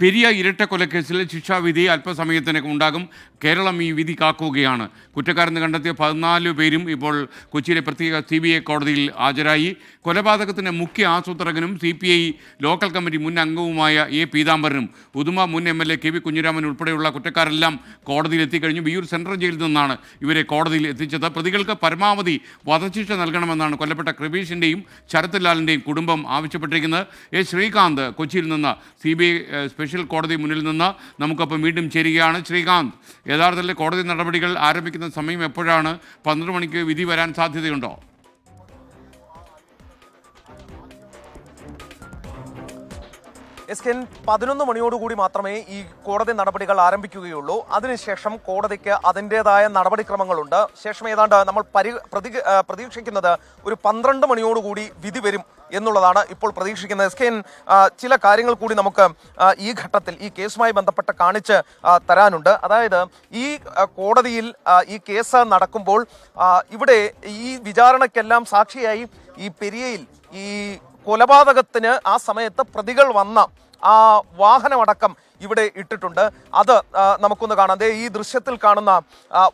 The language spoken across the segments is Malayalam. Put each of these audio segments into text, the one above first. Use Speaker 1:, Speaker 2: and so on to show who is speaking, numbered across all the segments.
Speaker 1: പെരിയ ഇരട്ടക്കൊലക്കേസിൽ ശിക്ഷാവിധി അല്പസമയത്തിനൊക്കെ ഉണ്ടാകും. കേരളം ഈ വിധി കാക്കുകയാണ്. കുറ്റക്കാരെന്ന് കണ്ടെത്തിയ പതിനാല് പേരും ഇപ്പോൾ കൊച്ചിയിലെ പ്രത്യേക സി ബി ഐ കോടതിയിൽ ഹാജരായി. കൊലപാതകത്തിന്റെ മുഖ്യ ആസൂത്രകനും C P I local committee മുൻ അംഗവുമായ എ പീതാംബരനും ഉദുമ മുൻ M L A K V Kunhiraman ഉൾപ്പെടെയുള്ള കുറ്റക്കാരെല്ലാം കോടതിയിൽ എത്തിക്കഴിഞ്ഞു. വിയൂർ സെൻട്രൽ ജയിലിൽ നിന്നാണ് ഇവരെ കോടതിയിൽ എത്തിച്ചത്. പ്രതികൾക്ക് പരമാവധി വധശിക്ഷ നൽകണമെന്നാണ് കൊല്ലപ്പെട്ട കൃപീഷിന്റെയും ശരത് ലാലിന്റെയും കുടുംബം ആവശ്യപ്പെട്ടിരിക്കുന്നത്. എ ശ്രീകാന്ത് കൊച്ചിയിൽ നിന്ന് സി സ്പെഷ്യൽ കോടതി മുന്നിൽ നിന്ന് നമുക്കൊപ്പം വീണ്ടും ചേരുകയാണ്. ശ്രീകാന്ത് യഥാർത്ഥത്തിൽ കോടതി നടപടികൾ ആരംഭിക്കുന്ന സമയം എപ്പോഴാണ്? പന്ത്രണ്ട് മണിക്ക് വിധി വരാൻ സാധ്യതയുണ്ടോ?
Speaker 2: എസ് കെൻ പതിനൊന്ന് മണിയോടുകൂടി മാത്രമേ ഈ കോടതി നടപടികൾ ആരംഭിക്കുകയുള്ളൂ. അതിനുശേഷം കോടതിക്ക് അതിന്റെതായ നടപടിക്രമങ്ങളുണ്ട്. ശേഷം ഏതാണ്ട് നമ്മൾ പരി പ്രതി പ്രതീക്ഷിക്കുന്നത് ഒരു പന്ത്രണ്ട് മണിയോടുകൂടി വിധി വരും എന്നുള്ളതാണ് ഇപ്പോൾ പ്രതീക്ഷിക്കുന്നത്. എസ് കെ ചില കാര്യങ്ങൾ കൂടി നമുക്ക് ഈ ഘട്ടത്തിൽ ഈ കേസുമായി ബന്ധപ്പെട്ട് കാണിച്ച് തരാനുണ്ട്. അതായത് ഈ കോടതിയിൽ ഈ കേസ് നടക്കുമ്പോൾ ഇവിടെ ഈ വിചാരണയ്ക്കെല്ലാം സാക്ഷിയായി ഈ പെരിയയിൽ ഈ കൊലപാതകത്തിന് ആ സമയത്ത് പ്രതികൾ വന്ന ആ വാഹനമടക്കം ഇവിടെ ഇട്ടിട്ടുണ്ട്. അത് നമുക്കൊന്ന് കാണാം. ഈ ദൃശ്യത്തിൽ കാണുന്ന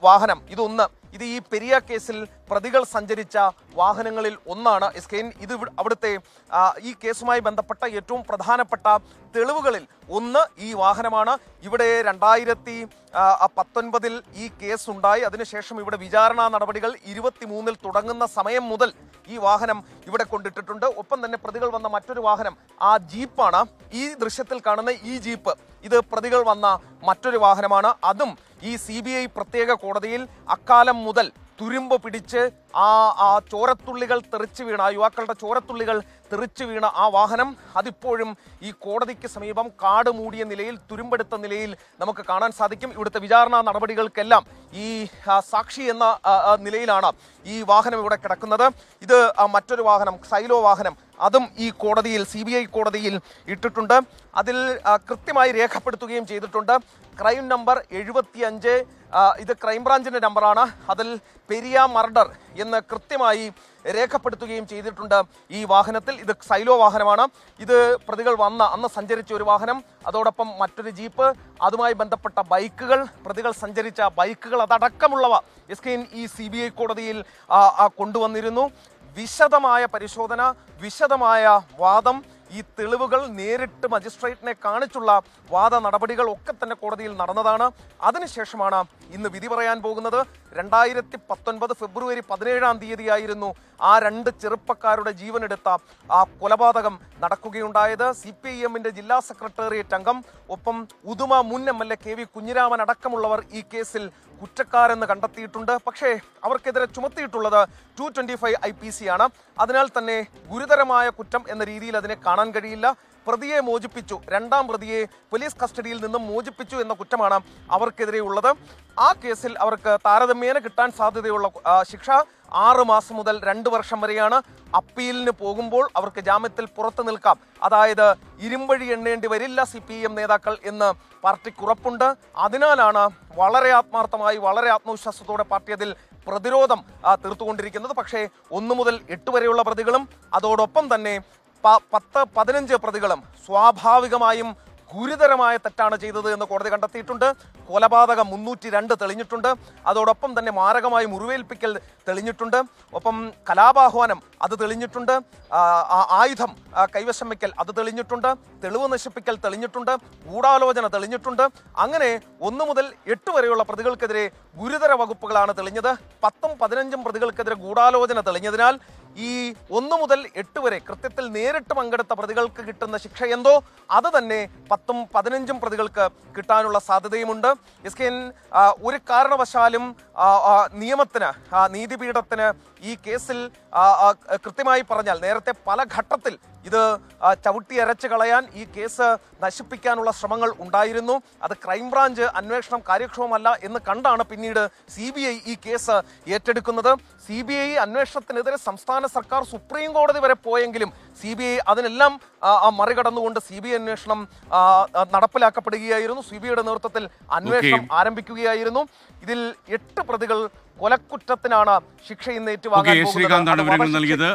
Speaker 2: വാഹനം. ഇതൊന്ന് ഇത് ഈ പെരിയ കേസിൽ പ്രതികൾ സഞ്ചരിച്ച വാഹനങ്ങളിൽ ഒന്നാണ്. എസ്കെയിൻ ഇത് അവിടുത്തെ ഈ കേസുമായി ബന്ധപ്പെട്ട ഏറ്റവും പ്രധാനപ്പെട്ട തെളിവുകളിൽ ഒന്ന് ഈ വാഹനമാണ്. ഇവിടെ രണ്ടായിരത്തി പത്തൊൻപതിൽ ഈ കേസ് ഉണ്ടായി അതിനുശേഷം ഇവിടെ വിചാരണ നടപടികൾ ഇരുപത്തിമൂന്നിൽ തുടങ്ങുന്ന സമയം മുതൽ ഈ വാഹനം ഇവിടെ കൊണ്ടിട്ടിട്ടുണ്ട്. ഒപ്പം തന്നെ പ്രതികൾ വന്ന മറ്റൊരു വാഹനം ആ ജീപ്പാണ്. ഈ ദൃശ്യത്തിൽ കാണുന്ന ഈ ജീപ്പ് ഇത് പ്രതികൾ വന്ന മറ്റൊരു വാഹനമാണ്. അതും ഈ സി പ്രത്യേക കോടതിയിൽ അക്കാലം മുതൽ തുരുമ്പ് പിടിച്ച് ആ ആ ചോരത്തുള്ളികൾ തെറിച്ചു വീണ ആ യുവാക്കളുടെ ചോരത്തുള്ളികൾ തെറിച്ചു വീണ ആ വാഹനം അതിപ്പോഴും ഈ കോടതിക്ക് സമീപം കാട് മൂടിയ നിലയിൽ തുരുമ്പെടുത്ത നിലയിൽ നമുക്ക് കാണാൻ സാധിക്കും. ഇവിടുത്തെ വിചാരണ നടപടികൾക്കെല്ലാം ഈ സാക്ഷി എന്ന നിലയിലാണ് ഈ വാഹനം ഇവിടെ കിടക്കുന്നത്. ഇത് മറ്റൊരു വാഹനം സൈലോ വാഹനം അതും ഈ കോടതിയിൽ സി ബി ഐ കോടതിയിൽ ഇട്ടിട്ടുണ്ട്. അതിൽ കൃത്യമായി രേഖപ്പെടുത്തുകയും ചെയ്തിട്ടുണ്ട്. ക്രൈം നമ്പർ എഴുപത്തിയഞ്ച് ഇത് ക്രൈംബ്രാഞ്ചിന്റെ നമ്പറാണ്. അതിൽ പെരിയ മർഡർ എന്ന് കൃത്യമായി രേഖപ്പെടുത്തുകയും ചെയ്തിട്ടുണ്ട്. ഈ വാഹനത്തിൽ ഇത് സൈലോ വാഹനമാണ്. ഇത് പ്രതികൾ വന്ന അന്ന് സഞ്ചരിച്ച ഒരു വാഹനം അതോടൊപ്പം മറ്റൊരു ജീപ്പ് അതുമായി ബന്ധപ്പെട്ട ബൈക്കുകൾ പ്രതികൾ സഞ്ചരിച്ച ബൈക്കുകൾ അതടക്കമുള്ളവ എസ് കെ ഈ സി ബി ഐ കോടതിയിൽ കൊണ്ടുവന്നിരുന്നു. വിശദമായ പരിശോധന വിശദമായ വാദം ഈ തെളിവുകൾ നേരിട്ട് മജിസ്ട്രേറ്റിനെ കാണിച്ചുള്ള വാദ നടപടികൾ ഒക്കെ തന്നെ കോടതിയിൽ നടന്നതാണ്. അതിനുശേഷമാണ് ഇന്ന് വിധി പറയാൻ പോകുന്നത്. രണ്ടായിരത്തി പത്തൊൻപത് ഫെബ്രുവരി പതിനേഴാം തീയതിയായിരുന്നു ആ രണ്ട് ചെറുപ്പക്കാരുടെ ജീവനെടുത്ത ആ കൊലപാതകം നടക്കുകയുണ്ടായത്. സി പി ഐ എമ്മിന്റെ ജില്ലാ സെക്രട്ടേറിയറ്റ് അംഗം ഒപ്പം ഉദുമ മുൻ M L A K V Kunhiraman അടക്കമുള്ളവർ ഈ കേസിൽ കുറ്റക്കാരെന്ന് കണ്ടെത്തിയിട്ടുണ്ട്. പക്ഷേ അവർക്കെതിരെ ചുമത്തിയിട്ടുള്ളത് two twenty five I P C ആണ്. അതിനാൽ തന്നെ ഗുരുതരമായ കുറ്റം എന്ന രീതിയിൽ അതിനെ കാണാൻ കഴിയില്ല. പ്രതിയെ മോചിപ്പിച്ചു. രണ്ടാം പ്രതിയെ പോലീസ് കസ്റ്റഡിയിൽ നിന്നും മോചിപ്പിച്ചു എന്ന കുറ്റമാണ് അവർക്കെതിരെ ഉള്ളത് ആ കേസിൽ അവർക്ക് താരതമ്യേന കിട്ടാൻ സാധ്യതയുള്ള ശിക്ഷ ആറ് മാസം മുതൽ രണ്ട് വർഷം വരെയാണ്. അപ്പീലിന് പോകുമ്പോൾ അവർക്ക് ജാമ്യത്തിൽ പുറത്തു നിൽക്കാം. അതായത് ഇരുമ്പഴി എണ്ണേണ്ടി വരില്ല സി പി എം നേതാക്കൾ എന്ന് പാർട്ടിക്ക് ഉറപ്പുണ്ട്. അതിനാലാണ് വളരെ ആത്മാർത്ഥമായി വളരെ ആത്മവിശ്വാസത്തോടെ പാർട്ടി അതിൽ പ്രതിരോധം തീർത്തുകൊണ്ടിരിക്കുന്നത്. പക്ഷേ ഒന്നു മുതൽ എട്ട് വരെയുള്ള പ്രതികളും അതോടൊപ്പം തന്നെ പത്ത് പതിനഞ്ച് പ്രതികളും സ്വാഭാവികമായും ഗുരുതരമായ തെറ്റാണ് ചെയ്തത് എന്ന് കോടതി കണ്ടെത്തിയിട്ടുണ്ട്. കൊലപാതകം മുന്നൂറ്റി രണ്ട് തെളിഞ്ഞിട്ടുണ്ട്. അതോടൊപ്പം തന്നെ മാരകമായി മുറിവേൽപ്പിക്കൽ തെളിഞ്ഞിട്ടുണ്ട്. ഒപ്പം കലാപാഹ്വാനം അത് തെളിഞ്ഞിട്ടുണ്ട്. ആയുധം കൈവശം വയ്ക്കൽ അത് തെളിഞ്ഞിട്ടുണ്ട്. തെളിവ് നശിപ്പിക്കൽ തെളിഞ്ഞിട്ടുണ്ട്. ഗൂഢാലോചന തെളിഞ്ഞിട്ടുണ്ട്. അങ്ങനെ ഒന്ന് മുതൽ എട്ട് വരെയുള്ള പ്രതികൾക്കെതിരെ ഗുരുതര വകുപ്പുകളാണ് തെളിഞ്ഞത്. പത്തും പതിനഞ്ചും പ്രതികൾക്കെതിരെ ഗൂഢാലോചന തെളിഞ്ഞതിനാൽ ഈ ഒന്ന് മുതൽ എട്ട് വരെ കൃത്യത്തിൽ നേരിട്ട് പങ്കെടുത്ത പ്രതികൾക്ക് കിട്ടുന്ന ശിക്ഷ എന്തോ? അത് തന്നെ പത്തും പതിനഞ്ചും പ്രതികൾക്ക് കിട്ടാനുള്ള സാധ്യതയുമുണ്ട്. എസ് കെ ഒരു കാരണവശാലും നിയമത്തിന് നീതിപീഠത്തിന് ഈ കേസിൽ കൃത്യമായി പറഞ്ഞാൽ നേരത്തെ പല ഘട്ടത്തിൽ ഇത് ചവിട്ടി അരച്ച് കളയാൻ ഈ കേസ് നശിപ്പിക്കാനുള്ള ശ്രമങ്ങൾ ഉണ്ടായിരുന്നു. അത് ക്രൈംബ്രാഞ്ച് അന്വേഷണം കാര്യക്ഷമമല്ല എന്ന് കണ്ടാണ് പിന്നീട് സി ഈ കേസ് ഏറ്റെടുക്കുന്നത്. സി ബി ഐ അന്വേഷണത്തിനെതിരെ സംസ്ഥാന സർക്കാർ സുപ്രീം കോടതി വരെ പോയെങ്കിലും സി ബി ഐ അതിനെല്ലാം മറികടന്നുകൊണ്ട് സി ബി ഐ അന്വേഷണം നടപ്പിലാക്കപ്പെടുകയായിരുന്നു. സി ബി ഐയുടെ നേതൃത്വത്തിൽ അന്വേഷണം ആരംഭിക്കുകയായിരുന്നു. ഇതിൽ എട്ട് പ്രതികൾ കൊലക്കുറ്റത്തിനാണ് ശിക്ഷ ഇന്ന്
Speaker 1: ഏറ്റുവാങ്ങിയത്
Speaker 2: ഏറ്റുവാങ്ങാൻ
Speaker 1: ശ്രീകാന്താണ് നൽകിയത്.